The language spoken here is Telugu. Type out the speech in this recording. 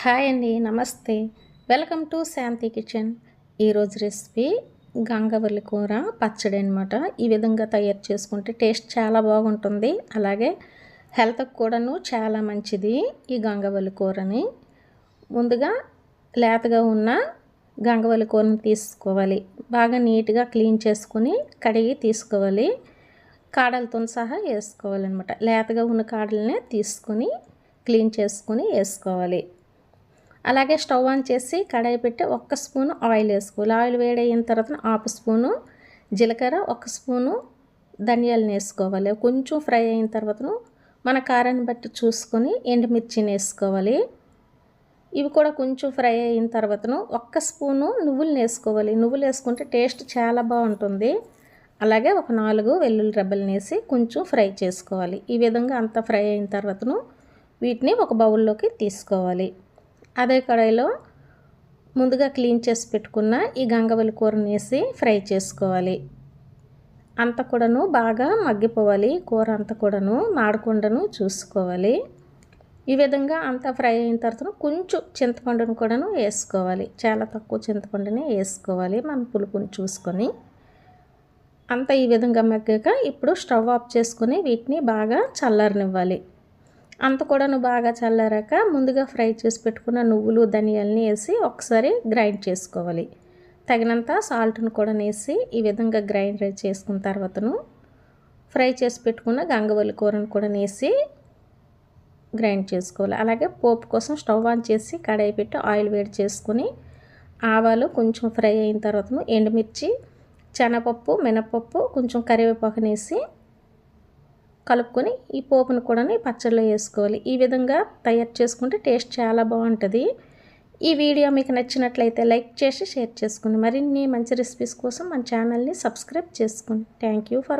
హాయ్ అండి నమస్తే. Welcome to Shanti kitchen. ఈరోజు రెసిపీ గంగవల్లి కూర పచ్చడి అనమాట ఈ విధంగా తయారు చేసుకుంటే టేస్ట్ చాలా బాగుంటుంది. అలాగే హెల్త్కి కూడాను చాలా మంచిది ఈ గంగవల్లి కూరని. ముందుగా లేతగా ఉన్న గంగవల్లి కూరని తీసుకోవాలి. బాగా నీట్గా క్లీన్ చేసుకుని కడిగి తీసుకోవాలి. కాడలతో సహా వేసుకోవాలన్నమాట. లేతగా ఉన్న కాడలనే తీసుకొని క్లీన్ చేసుకుని వేసుకోవాలి. అలాగే స్టవ్ ఆన్ చేసి కడాయి పెట్టి ఒక్క స్పూను ఆయిల్ వేసుకోవాలి. ఆయిల్ వేడైన తర్వాత హాఫ్ స్పూను జీలకర్ర ఒక స్పూను ధనియాలను వేసుకోవాలి. కొంచెం ఫ్రై అయిన తర్వాత మన కారాన్ని బట్టి చూసుకొని ఎండుమిర్చిని వేసుకోవాలి. ఇవి కూడా కొంచెం ఫ్రై అయిన తర్వాతను ఒక్క స్పూను నువ్వులు వేసుకోవాలి. నువ్వులు వేసుకుంటే టేస్ట్ చాలా బాగుంటుంది. అలాగే ఒక నాలుగు వెల్లుల్లి రెబ్బలు వేసి కొంచెం ఫ్రై చేసుకోవాలి. ఈ విధంగా అంతా ఫ్రై అయిన తర్వాతను వీటిని ఒక బౌల్లోకి తీసుకోవాలి. అదే కడాయిలో ముందుగా క్లీన్ చేసి పెట్టుకున్న ఈ గంగవల్లి కూరని వేసి ఫ్రై చేసుకోవాలి. అంత కూడాను బాగా మగ్గిపోవాలి. కూర అంతా కూడాను మాడకుండాను చూసుకోవాలి. ఈ విధంగా అంతా ఫ్రై అయిన తర్వాత కొంచెం చింతపండును కూడాను వేసుకోవాలి. చాలా తక్కువ చింతపండుని వేసుకోవాలి మన పులుపుని చూసుకొని. అంతా ఈ విధంగా మగ్గాక ఇప్పుడు స్టవ్ ఆఫ్ చేసుకుని వీటిని బాగా చల్లారనివ్వాలి. అంత కూడాను బాగా చల్లారాక ముందుగా ఫ్రై చేసి పెట్టుకున్న నువ్వులు ధనియాలని వేసి ఒకసారి గ్రైండ్ చేసుకోవాలి. తగినంత సాల్ట్ను కూడా వేసి ఈ విధంగా గ్రైండ్ చేసుకున్న తర్వాతను ఫ్రై చేసి పెట్టుకున్న గంగవల్లి కూరను కూడా వేసి గ్రైండ్ చేసుకోవాలి. అలాగే పోపు కోసం స్టవ్ ఆన్ చేసి కడాయి పెట్టి ఆయిల్ వేడి చేసుకుని ఆవాలు కొంచెం ఫ్రై అయిన తర్వాత ఎండుమిర్చి శనగపప్పు మినపప్పు కొంచెం కరివేపాకునేసి కలుపుకొని ఈ పోపును కూడా పచ్చడిలో వేసుకోవాలి. ఈ విధంగా తయారు చేసుకుంటే టేస్ట్ చాలా బాగుంటుంది. ఈ వీడియో మీకు నచ్చినట్లయితే లైక్ చేసి షేర్ చేసుకోండి మరిన్ని మంచి రెసిపీస్ కోసం మన ఛానల్ని సబ్స్క్రైబ్ చేసుకోండి థ్యాంక్ యూ ఫర్